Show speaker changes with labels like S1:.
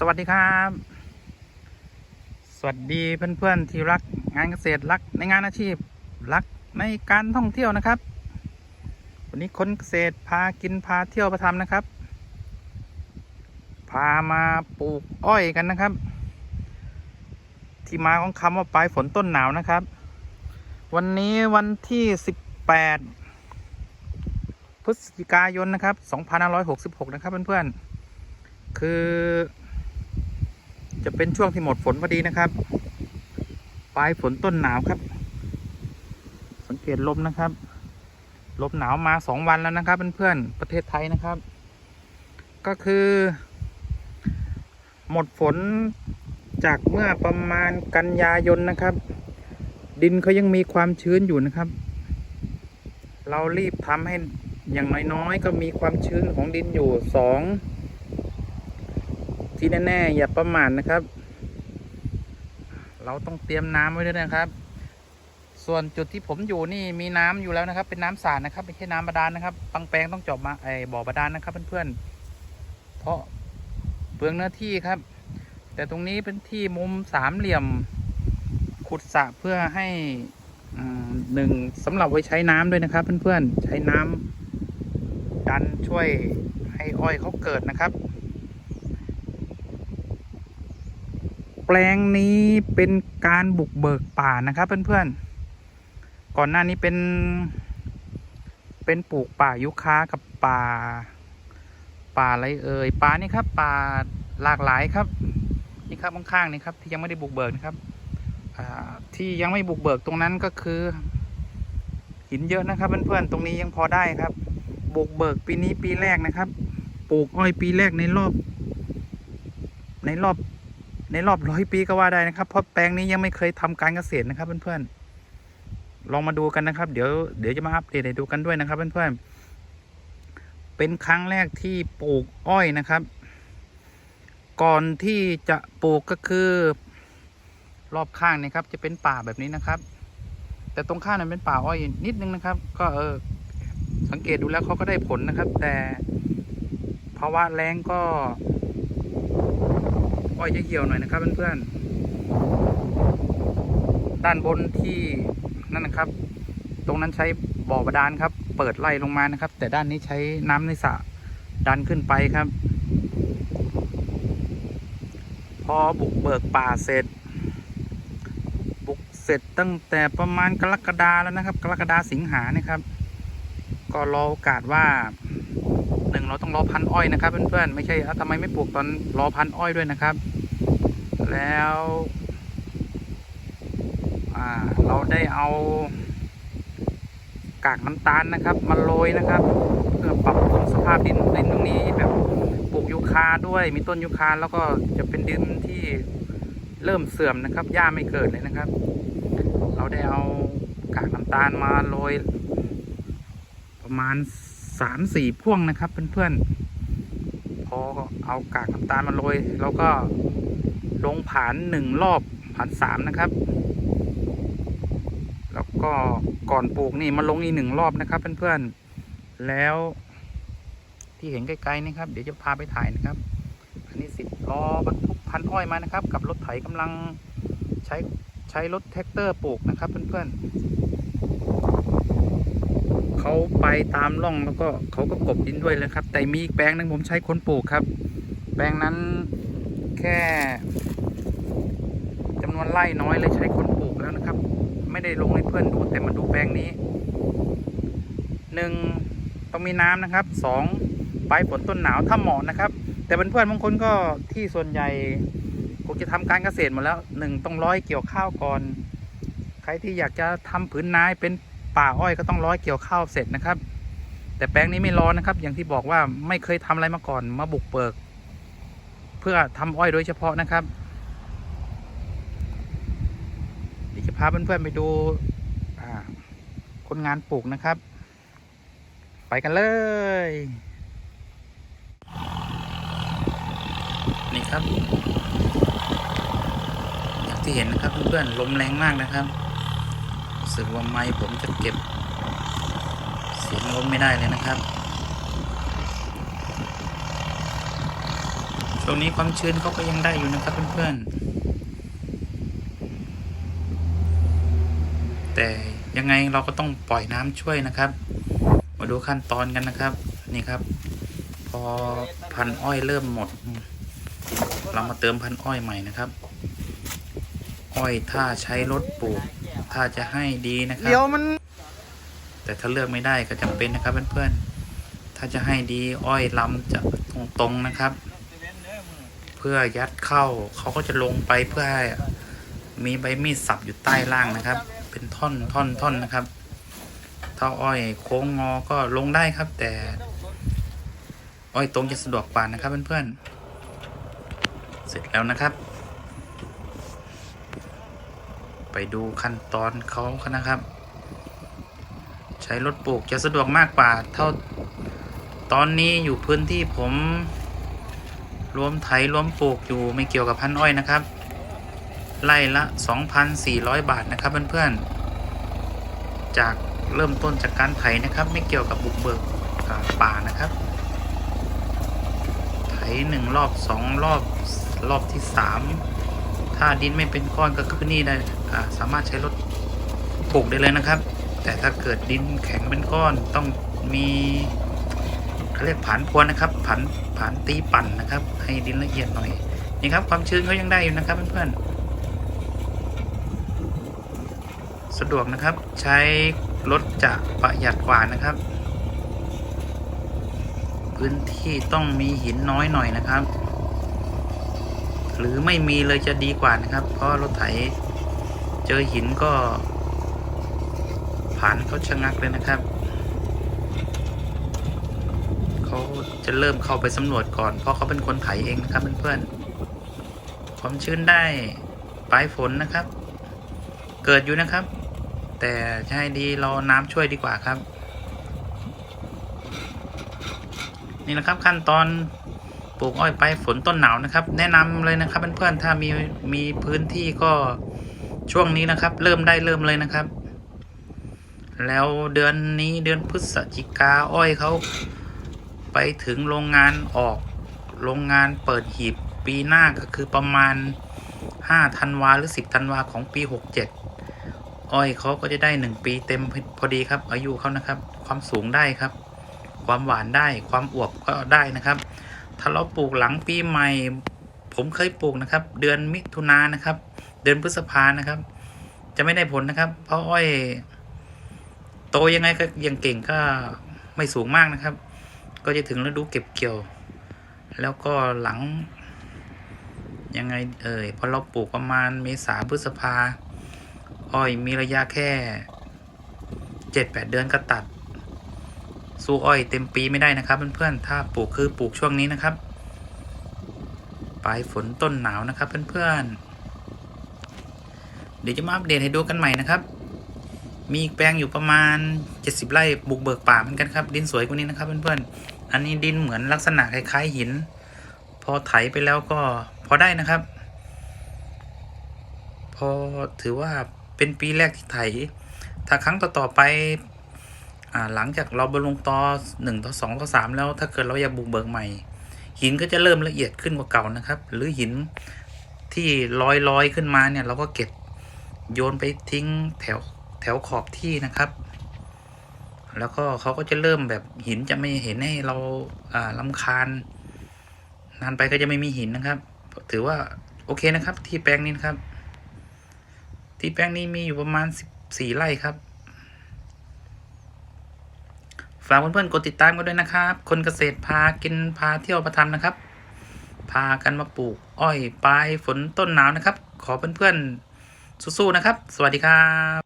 S1: สวัสดีครับ สวัสดีเพื่อนๆที่รักงานเกษตรรักในงานอาชีพรักในการท่องเที่ยวนะครับ วันนี้คนเกษตรพากินพาเที่ยวประทำนะครับ พามาปลูกอ้อยกันนะครับ ที่มาของคำว่าปลายฝนต้นหนาวนะครับ วันนี้วันที่ 18 พฤศจิกายนนะครับ 2566 นะครับเพื่อนๆคือ จะเป็นช่วงที่หมดฝนพอดีนะครับ ปลายฝนต้นหนาวครับ สังเกตลมนะครับ ลมหนาวมาสองวันแล้วนะครับเพื่อนๆประเทศไทยนะครับ ก็คือ หมดฝนจากเมื่อประมาณกันยายนนะครับ ดินเขายังมีความชื้นอยู่นะครับ เรารีบทำให้อย่างน้อยๆ ก็มีความชื้นของดินอยู่สอง ที่แน่ๆอย่าประมาทนะครับ เราต้องเตรียมน้ำไว้ด้วยนะครับ ส่วนจุดที่ผมอยู่นี่มีน้ำอยู่แล้วนะครับ เป็นน้ำสาดนะครับไม่ใช่น้ำบาดาลนะครับบางแปลงต้องจาะมาไอ้บ่อบาดาลนะครับเพื่อนๆเพราะเปลืองเนื้อที่ครับ แต่ตรงนี้เป็นที่มุมสามเหลี่ยมขุดสระเพื่อให้อหนึ่งสำหรับไว้ใช้น้ำด้วยนะครับ เพื่อนๆใช้น้ำดันช่วยให้อ้อยเขาเกิดนะครับ แปลงนี้เป็นการบุกเบิกป่านะครับเพื่อนๆ ก่อนหน้านี้เป็น เป็นปลูกป่ายุคากับป่า ป่าอะไรเอ่ยป่านี่ครับป่าหลากหลายครับนี่ครับข้างๆนี่ครับที่ยังไม่ได้บุกเบิกนะครับที่ยังไม่บุกเบิกตรงนั้นก็คือ หินเยอะนะครับเพื่อนๆตรงนี้ยังพอได้ครับ บุกเบิกปีนี้ปีแรกนะครับ ปลูกอ้อยปีแรกในรอบ ในรอบ ในรอบร้อยปีก็ว่าได้นะครับเพราะแปลงนี้ยังไม่เคยทำการเกษตรนะครับ เพื่อนๆลองมาดูกันนะครับ เดี๋ยวเดี๋ยวจะมาอัปเดตให้ดูกันด้วยนะครับ เพื่อนๆเป็นครั้งแรกที่ปลูกอ้อยนะครับ ก่อนที่จะปลูกก็คือ รอบข้างนี่ครับ จะเป็นป่าแบบนี้นะครับ แต่ตรงข้างนั้นเป็นป่าอ้อยนิดนึงนะครับ ก็เออสังเกตดูแล้วเขาก็ได้ผลนะครับ แต่ภาวะแรงก็ อ้อยจะเหี่ยวหน่อยนะครับเพื่อนๆด้านบนที่นั่นนะครับ ตรงนั้นใช้บ่อบาดาลครับ เปิดไล่ลงมานะครับ แต่ด้านนี้ใช้น้ำในสระดันขึ้นไปครับ พอบุกเบิกป่าเสร็จ บุกเสร็จตั้งแต่ประมาณกรกฎาแล้วนะครับ กรกฎาสิงหาเนี่ยครับ ก็รอโอกาสว่า นึ่งเราต้องรอพันอ้อยนะครับ เพื่อนๆไม่ใช่เอ้าทำไมไม่ปลูกตอนรอพันอ้อยด้วยนะครับ แล้วเราได้เอากากน้ำตาลนะครับมาโรยนะครับเพื่อปรับปรุงสภาพดินดินตรงนี้แบบปลูกยูคาด้วย มีต้นยูคาแล้วก็จะเป็นดินที่เริ่มเสื่อมนะครับหญ้าไม่เกิดเลยนะครับ เราได้เอากากน้ำตาลมาโรยประมาณ สามสี่พ่วงนะครับเพื่อนๆ พอเอากากน้ำตาลมาโรยเราก็ลงผานหนึ่งรอบผานสามนะครับ แล้วก็ก่อนปลูกนี่มาลงอีกหนึ่งรอบนะครับเพื่อนๆ แล้วที่เห็นไกลๆนี่ครับ เดี๋ยวจะพาไปถ่ายนะครับอันนี้สิบล้อบรรทุกพันอ้อยมานะครับ กับรถไถกำลังใช้ใช้รถแท็กเตอร์ปลูกนะครับเพื่อนๆ เขาไปตามร่องแล้วก็เขาก็กบดินด้วยเลยครับ แต่มีแปลงนึงผมใช้คนปลูกครับ แปลงนั้นแค่จำนวนไร่น้อยเลยใช้คนปลูกแล้วนะครับ ไม่ได้ลงให้เพื่อนดูแต่มาดูแปลงนี้หนึ่งต้องมีน้ำนะครับสองปลายฝนต้นหนาวถ้าเหมาะนะครับ แต่เพื่อนๆบางคนก็ที่ส่วนใหญ่คงจะทำการเกษตรหมดแล้วหนึ่งต้องร้อยเกี่ยวข้าวก่อน ใครที่อยากจะทำผืนนาเป็น ป่าอ้อยก็ต้องร้อยเกี่ยวข้าวเสร็จนะครับ แต่แปลงนี้ไม่ร้อนนะครับ อย่างที่บอกว่าไม่เคยทำอะไรมาก่อนมาบุกเบิก เพื่อทำอ้อยโดยเฉพาะนะครับเดี๋ยวจะพาเพื่อนๆไปดูคนงานปลูกนะครับ ไปกันเลย นี่ครับ อย่างที่เห็นนะครับเพื่อนๆลมแรงมากนะครับ รู้สึกว่าไม้ผมจะเก็บ เสียงลมไม่ได้เลยนะครับคช่วงนี้ความชื้นเขาก็ยังได้อยู่นะครับเพื่อนๆ แต่ยังไงเราก็ต้องปล่อยน้ำช่วยนะครับ มาดูขั้นตอนกันนะครับ นี่ครับ พอพันอ้อยเริ่มหมด เรามาเติมพันอ้อยใหม่นะครับ อ้อยถ้าใช้รถปลูก ถ้าจะให้ดีนะครับ
S2: เดี๋ยวมัน
S1: แต่ถ้าเลือกไม่ได้ก็จำเป็นนะครับเพื่อนๆ ถ้าจะให้ดีอ้อยลำจะตรงๆนะครับ เพื่อยัดเข้าเขาก็จะลงไปเพื่อให้มีใบมีดสับอยู่ใต้ล่างนะครับ เป็นท่อนท่อนท่อนนะครับ ถ้าอ้อยโค้งงอก็ลงได้ครับ แต่ อ้อยตรงจะสะดวกกว่านะครับเพื่อนๆ เสร็จแล้วนะครับ ไปดูขั้นตอนเขากันนะครับ ใช้รถปลูกจะสะดวกมากกว่า เท่าตอนนี้อยู่พื้นที่ผมรวมไถรวมปลูกอยู่ไม่เกี่ยวกับพันอ้อยนะครับ ไล่ละ 2,400 บาทนะครับเพื่อนๆ จากเริ่มต้นจากการไถนะครับ ไม่เกี่ยวกับบุกเบิกป่านะครับ ไถหนึ่งรอบสองรอบรอบที่สาม ถ้าดินไม่เป็นก้อนก็คือนี่ได้สามารถใช้รถปลูกได้เลยนะครับ แต่ถ้าเกิดดินแข็งเป็นก้อนต้องมีเขาเรียกผานพวนนะครับผานผานตีปั่นนะครับ ให้ดินละเอียดหน่อยนี่ครับความชื้นเขายังได้อยู่นะครับเพื่อนๆสะดวกนะครับใช้รถจะประหยัดกว่านะครับ พื้นที่ต้องมีหินน้อยหน่อยนะครับ หรือไม่มีเลยจะดีกว่านะครับ เพราะรถไถเจอหินก็ ผ่านเขาชะงักเลยนะครับเขาจะเริ่มเข้าไปสำรวจก่อน เพราะเขาเป็นคนไถเองนะครับเพื่อนๆความชื้นได้ปลายฝนนะครับ เกิดอยู่นะครับ แต่ให้ดีเราน้ำช่วยดีกว่าครับ นี่นะครับขั้นตอน ปลูกอ้อยไปฝนต้นหนาวนะครับ แนะนำเลยนะครับเพื่อนๆถ้ามีมีพื้นที่ก็ช่วงนี้นะครับ เริ่มได้เริ่มเลยนะครับ แล้วเดือนนี้เดือนพฤศจิกาอ้อยเขาไปถึงโรงงานออกโรงงานเปิดหีบปีหน้าก็คือประมาณ5ธันวาหรือ 10ธันวาของปี 67 อ้อยเขาก็จะได้ 1 ปีเต็มพอดีครับ อายุเขานะครับ ความสูงได้ครับ ความหวานได้ความอวบก็ได้นะครับ ถ้าเราปลูกหลังปีใหม่ ผมเคยปลูกนะครับ เดือนมิถุนายนนะครับ เดือนพฤษภานะครับ จะไม่ได้ผลนะครับ เพราะอ้อย โตยังไงก็ยังเก่งก็ไม่สูงมากนะครับ ก็จะถึงฤดูเก็บเกี่ยว แล้วก็หลัง ยังไงเอ่ยพอเราปลูกประมาณเมษาพฤษภาอ้อยมีระยะแค่เจ็ดแปดเดือนก็ตัด สู้อ้อยเต็มปีไม่ได้นะครับ เพื่อนๆ ถ้าปลูกคือปลูกช่วงนี้นะครับ ปลายฝนต้นหนาวนะครับ เพื่อนๆ เดี๋ยวจะมาอัปเดตให้ดูกันใหม่นะครับ มีแปลงอยู่ประมาณ 70 ไร่บุกเบิกป่าเหมือนกันครับ ดินสวยกว่านี้นะครับ เพื่อนๆ อันนี้ดินเหมือนลักษณะคล้ายๆหิน พอไถไปแล้วก็พอได้นะครับ พอถือว่าเป็นปีแรกที่ไถถ้าครั้งต่อๆไป หลังจากเราบำรุงต่อหนึ่งต่อสองต่อสามแล้วถ้าเกิดเราอยากบุกเบิกใหม่ หินก็จะเริ่มละเอียดขึ้นกว่าเก่านะครับ หรือหินที่ลอยลอยขึ้นมาเนี่ยเราก็เก็บโยนไปทิ้งแถวแถวขอบที่นะครับ แล้วก็เขาก็จะเริ่มแบบหินจะไม่เห็นให้เราอ่าลำคาญ นานไปก็จะไม่มีหินนะครับ ถือว่าโอเคนะครับ ที่แปลงนี้นครับ ที่แปลงนี้มีอยู่ประมาณสิบสี่ไร่ครับ ฝากเพื่อนๆกดติดตามกันด้วยนะครับ คนเกษตรพากินพาเที่ยวประทำนะครับ พากันมาปลูก อ้อยปลายฝนต้นหนาวนะครับ ขอเพื่อนๆสู้ๆนะครับ สวัสดีครับ